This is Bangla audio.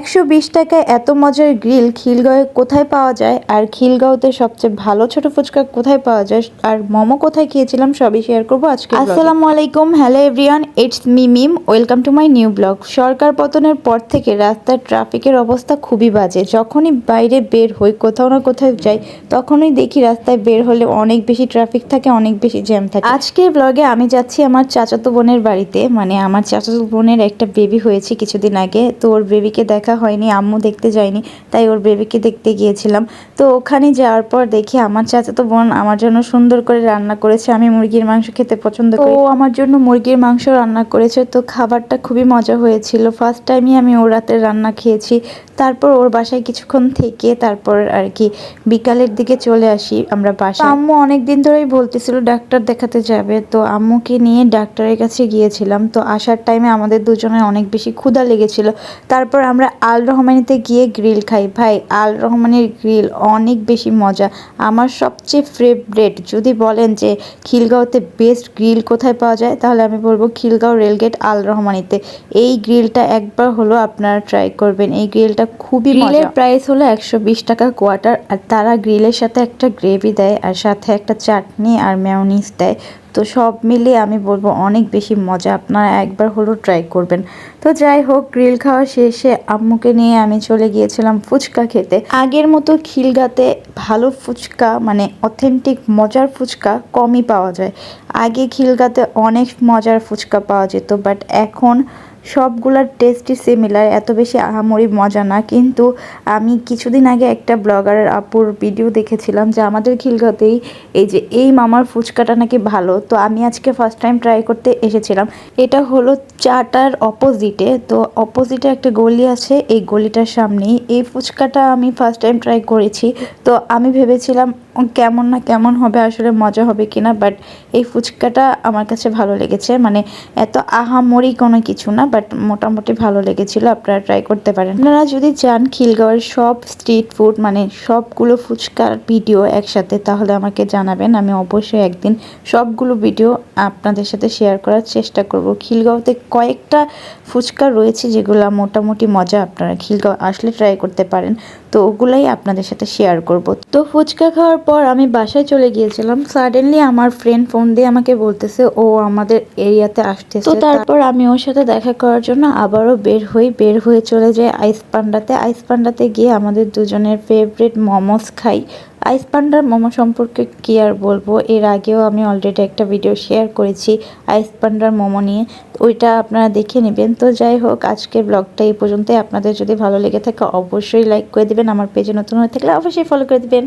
একশো বিশ টাকায় এত মজার গ্রিল খিলগাঁওয়ে কোথায় পাওয়া যায়? আর খিলগাঁওতে সবচেয়ে ভালো ছোট ফুচকা কোথায় পাওয়া যায়? আর মোমো কোথায় খেয়েছিলাম সবই শেয়ার করব আজকে আসসালামু আলাইকুম hello everyone it's me Mim welcome to my new blog সরকার পতনের পর থেকে রাস্তার ট্রাফিকের অবস্থা খুবই বাজে। যখনই বাইরে বের হই, কোথাও না কোথাও যাই, তখনই দেখি রাস্তায় বের হলে অনেক বেশি ট্রাফিক থাকে, অনেক বেশি জ্যাম থাকে। আজকের ব্লগে আমি যাচ্ছি আমার চাচাতো বোনের বাড়িতে। মানে আমার চাচাতো বোনের একটা বেবি হয়েছে কিছুদিন আগে। তো ওর বেবিকে দেখা হয়নি আম্মু দেখতে যায়নি তাই ওর বেবিকে দেখতে গিয়েছিলাম। তো ওখানে যাওয়ার পর দেখি আমার চাচাতো বোন আমার জন্য সুন্দর করে রান্না করেছে আমি মুরগির মাংস খেতে পছন্দ করি। ও আমার জন্য মুরগির মাংস রান্না করেছে তো খাবারটা খুবই মজা হয়েছিল। ফার্স্ট টাইমই আমি ওর রাতের রান্না খেয়েছি তারপর ওর বাসায় কিছুক্ষণ থেকে তারপর আর কি বিকালের দিকে চলে আসি আমরা বাসায়। আম্মু অনেক দিন ধরেই বলতেছিল ডাক্তার দেখাতে যাবে। তো আম্মুকে নিয়ে ডাক্তারের কাছে গিয়েছিলাম তো আসার টাইমে আমাদের দুজনের অনেক বেশি ক্ষুধা লেগেছিল। তারপর আমরা আল রহমানিতে গিয়ে গ্রিল খাই। ভাই, আল রহমানের গ্রিল অনেক বেশি মজা। আমার সবচেয়ে ফেভারেট যদি বলেন যে খিলগাঁওতে বেস্ট গ্রিল কোথায় পাওয়া যায়, তাহলে আমি বলব খিলগাঁও রেলগেট আল রহমানিতে। এই গ্রিলটা একবার হলো আপনারা ট্রাই করবেন। এই গ্রিলটা খুবই গ্রিলের প্রাইস হলো একশো বিশ টাকা কোয়ার্টার আর তারা গ্রিলের সাথে একটা গ্রেভি দেয়, আর সাথে একটা চাটনি আর মেয়নিস দেয়। তো সব মিলিয়ে আমি বলব অনেক বেশি মজা। আপনারা একবার হলো ট্রাই করবেন। তো যাই হোক গ্রিল খাওয়া শেষে আম্মুকে নিয়ে আমি চলে গিয়েছিলাম ফুচকা খেতে। আগের মতো খিলগাতে ভালো ফুচকা মানে অথেন্টিক মজার ফুচকা কমই পাওয়া যায়। আগে খিলগাতে অনেক মজার ফুচকা পাওয়া যেত বাট এখন সবগুলার টেস্টই সিমিলার এত বেশি আহামরি মজা না। কিন্তু আমি কিছুদিন আগে একটা ব্লগারের আপুর ভিডিও দেখেছিলাম যে আমাদের খিলগাতেই এই যে এই মামার ফুচকাটা নাকি ভালো। তো আমি আজকে ফার্স্ট টাইম ট্রাই করতে এসেছিলাম। এটা হলো চাটার অপোজিটে তো অপোজিটে একটা গলি আছে, এই গলিটার সামনেই। এই ফুচকাটা আমি ফার্স্ট টাইম ট্রাই করেছি। তো আমি ভেবেছিলাম কেমন না কেমন হবে, আসলে মজা হবে কিনা? বাট এই ফুচকাটা আমার কাছে ভালো লেগেছে। মানে এত আহামরি কোনো কিছু না। বাট মোটামুটি ভালো লেগেছিল আপনারা ট্রাই করতে পারেন। আপনারা যদি চান খিলগাঁওয়ের সব স্ট্রিট ফুড মানে সবগুলো ফুচকার ভিডিও একসাথে তাহলে আমাকে জানাবেন। আমি অবশ্যই একদিন সবগুলো ভিডিও আপনাদের সাথে শেয়ার করার চেষ্টা করব। খিলগাঁওতে কয়েকটা ফুচকা রয়েছে যেগুলো মোটামুটি মজা আপনারা খিলগাঁও আসলে ট্রাই করতে পারেন। তো ওগুলাই আপনাদের সাথে শেয়ার করব। তো ফুচকা খাওয়ার পর আমি বাসায় চলে গিয়েছিলাম। সাডেনলি আমার ফ্রেন্ড ফোন দিয়ে আমাকে বলতেছে ও আমাদের এরিয়াতে আসতেছে। তো তারপর আমি ওর সাথে দেখা করার জন্য আবারও বের হই, বের হয়ে চলে যাই আইস পান্ডাতে। আইস পান্ডাতে গিয়ে আমাদের দুজনের ফেভারিট মোমোস খাই। আইস পান্ডার মোমো সম্পর্কে কী আর বলব? এর আগেও আমি অলরেডি একটা ভিডিও শেয়ার করেছি আইস পান্ডার মোমো নিয়ে। ওইটা আপনারা দেখে নেবেন। তো যাই হোক, আজকের ব্লগটা এই পর্যন্তই। আপনাদের যদি ভালো লেগে থাকে, অবশ্যই লাইক করে দেবেন। আমার পেজে নতুন হয়ে থাকলে অবশ্যই ফলো করে দিবেন।